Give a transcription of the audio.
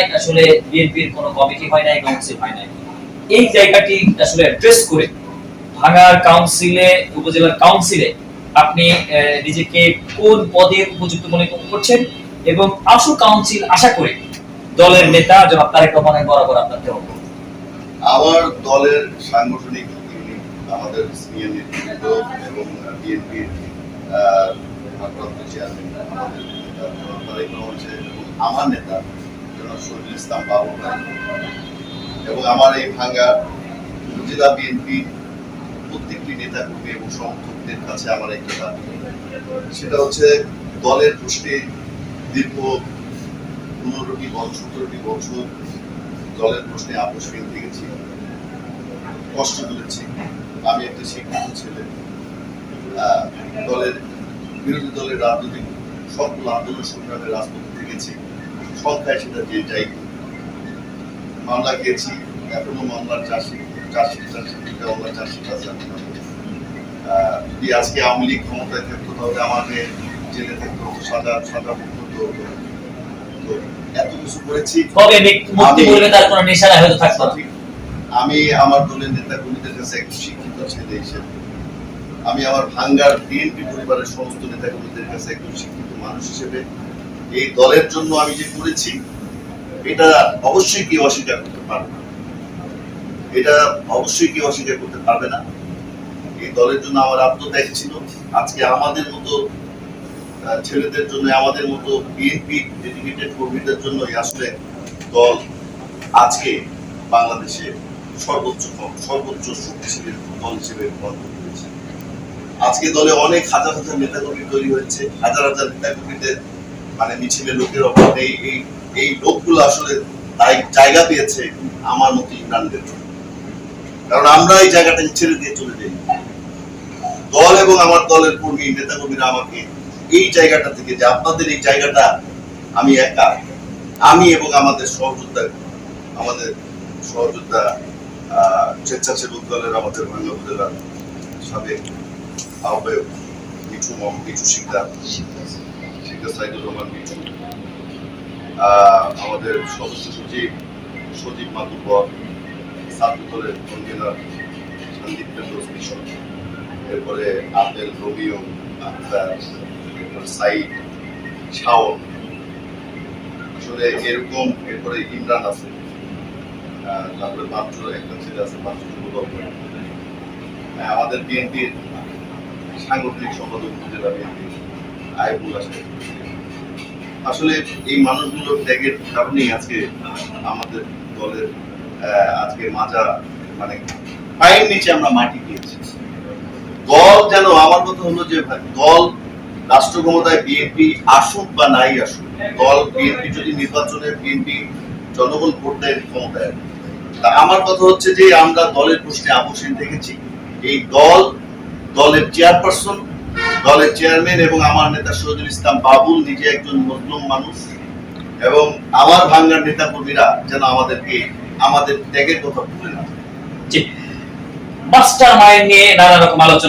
উপজেলায় আসলে বিএনপির কোনো কমিটি হয় নাই কাউন্সিল হয় নাই। এই জায়গাটি আসলে অ্যাড্রেস করে ভাঙার কাউন্সিলে উপজেলার কাউন্সিলে আপনি নিজেকে কোন পদে উপযুক্ত মনে করছেন এবং আসু কাউন্সিল আশা করে দলের নেতা জনাব তারেক রহমানের বরাবর আপনার দেওয়া আমার দলের সাংগঠনিক আমাদের সিনিয়র নেতৃত্ব এবং বিএনপির ভারপ্রাপ্ত চেয়ারম্যান আমাদের নেতা তারেক রহমান এবং আমার নেতা শহীদুল ইসলাম বাবু এবং আমার এই ভাঙ্গা উপজেলা বিএনপি প্রত্যেকটি নেতা কর্মী এবং সমর্থকদের কাছে আমার একটা দাবি সেটা হচ্ছে দলের প্রশ্নে দীর্ঘ পনেরোটি বছর সতেরোটি বছর দলের প্রশ্নে আপোষ ফেলতে গেছি কষ্ট করেছি। আমি একটা শিক্ষিত ছেলে। দলের বিরোধী দলের রাজনৈতিক সকল আন্দোলন সংগ্রামের রাজপথে থেকেছি। সংখ্যায় সেটা যে যাই মামলা খেয়েছি এখনও মামলার মামলার চার্জশিট আছে আমি যদি আজকে আওয়ামী লীগ ক্ষমতায় থাকতো তাহলে আমাকে জেলে থাকতে সাজা সাজা হতো তো এত কিছু করেছি। আমি- আমার দলের নেতা কর্মীদের কাছে একটু শিক্ষিত ছেলে হিসেবে আমি আমার ভাঙ্গার বিএনপি পরিবারের সমস্ত নেতা কর্মীদের কাছে একটু শিক্ষিত মানুষ হিসেবে এই দলের জন্য আমি যে করেছি, এটা অবশ্যই কি অস্বীকার করতে পারবে না। এটা অবশ্যই কি অস্বীকার করতে পারবে না। এই দলের জন্য আমার আত্মত্যাগ ছিল। আজকে আমাদের মতো ছেলেদের জন্য, আমাদের মতো বিএনপি ডেডিকেটেড কর্মীদের জন্য আসলে দল আজকে বাংলাদেশে সর্বোচ্চ সর্বোচ্চ শক্তিশালী দল হিসেবে আজকে দলে অনেক হাজার হাজার নেতাকর্মী তৈরি হয়েছে, হাজার হাজার নেতাকর্মীদের মানে মিছিলে লোকের অভাব, এই এই লোকগুলো আসলে জায়গা পেয়েছে আমার মতো ইমরানদের জন্য। কারণ আমরা এই জায়গাটাকে ছেড়ে দিয়ে চলে যাই দল এবং আমার দলের কর্মী, নেতাকর্মীরা আমাকে এই জায়গাটা থেকে যে আপনাদের এই জায়গাটা আমি একা, আমি এবং আমাদের সহযোদ্ধা আমাদের সহযোদ্ধা স্বেচ্ছাসেবক দলের, আমাদের উপজেলার সাবেক আহ্বায়ক মিঠু মিঠু শিকদার সাইদুর রহমান মিঠু আমাদের সদস্য সচিব সচিব সন্দীপ এরপরে আসলে এরকম এরপরে ইমরান আছে। তারপরে মাত্র একটা ছেলে আছে হ্যাঁ, আমাদের বিএনপির সাংগঠনিক সম্পাদক উপজেলা বিএনপি আইবুল আসে। আসলে এই মানুষগুলোর ত্যাগের কারণেই আজকে আমাদের দলের আজকে মাজা মানে পায়ের নিচে আমরা মাটি দিয়েছি। দল যেন আমার কথা হলো যে দল রাষ্ট্র ক্ষমতায় বিএনপি আসুক বা নাই আসুক, দল বিএনপি যদি নির্বাচনে বিএনপি জনগণ ভোট দেয় ক্ষমতায় তা আমার কথা হচ্ছে যে, আমরা দলের প্রশ্নে আপোষহীন দেখেছি, এই দল দলের চেয়ারপারসন দলের চেয়ারম্যান এবং আমার নেতা শহীদুল ইসলাম বাবুল নিজে একজন মুসলিম মানুষ। এবং আমার ভাঙ্গার নেতা কর্মীরা যেন আমাদেরকে, আমাদের ত্যাগের কথা ভুলে না মাস্টার মাইন্ড নিয়ে নানা রকম আলোচনা